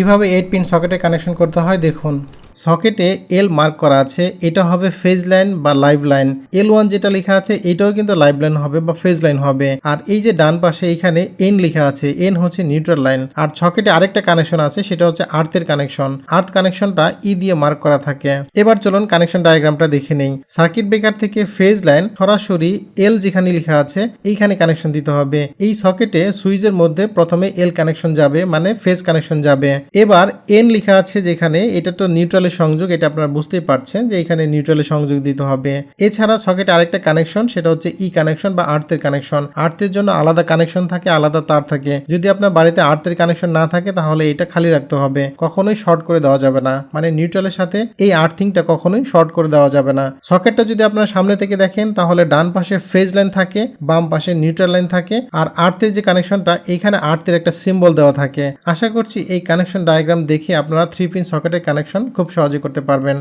কীভাবে eight pin সকেটে connection করতে হয় দেখুন। সকেটে এল মার্ক করা আছে, এটা হবে ফেজ লাইন বা লাইভ লাইন এল ওয়ান যেটা লেখা আছে, এটাও কিন্তু লাইভ লাইন হবে বা ফেজ লাইন হবে। আর এই যে ডান পাশে এখানে এন লেখা আছে এন হচ্ছে নিউট্রাল লাইন আর সকেটে আরেকটা কানেকশন আছে, সেটা হচ্ছে আর্থের কানেকশন আর্থ কানেকশনটা ই দিয়ে মার্ক করা থাকে। এবার চলুন কানেকশন ডায়াগ্রামটা দেখে নেই। সার্কিট ব্রেকার থেকে ফেজ লাইন সরাসরি এল যেখানে লেখা আছে, এইখানে কানেকশন দিতে হবে। এই সকেটে সুইচের মধ্যে প্রথমে এল কানেকশন যাবে মানে ফেজ কানেকশন যাবে। এবার এন লেখা আছে যেখানে, এটা তো নিউট্রালের সংযোগ, এটা আপনারা বুঝতেই পারছেন যে এখানে নিউট্রালের সংযোগ দিতে হবে। এছাড়া সকেটে আরেকটা কানেকশন সেটা হচ্ছে ই কানেকশন বা আর্থের কানেকশন আর্থের জন্য আলাদা কানেকশন থাকে, আলাদা তার থাকে। যদি আপনার বাড়িতে আর্থের কানেকশন না থাকে, তাহলে এটা খালি রাখতে হবে। কখনোই শর্ট করে দেওয়া যাবে না। মানে নিউট্রালের সাথে এই আর্থিংটা কখনোই শর্ট করে দেওয়া যাবে না। সকেটটা যদি আপনারা সামনে থেকে দেখেন, তাহলে ডান পাশে ফেজ লাইন থাকে, বাম পাশে নিউট্রাল লাইন থাকে। আর আর্থের যে কানেকশনটা এখানে আর্থের একটা সিম্বল দেওয়া থাকে। আশা করছি এই কানেকশন ডায়াগ্রাম দেখে আপনারা থ্রি পিন সকেটের কানেকশন খুব সহজে করতে পারবেন।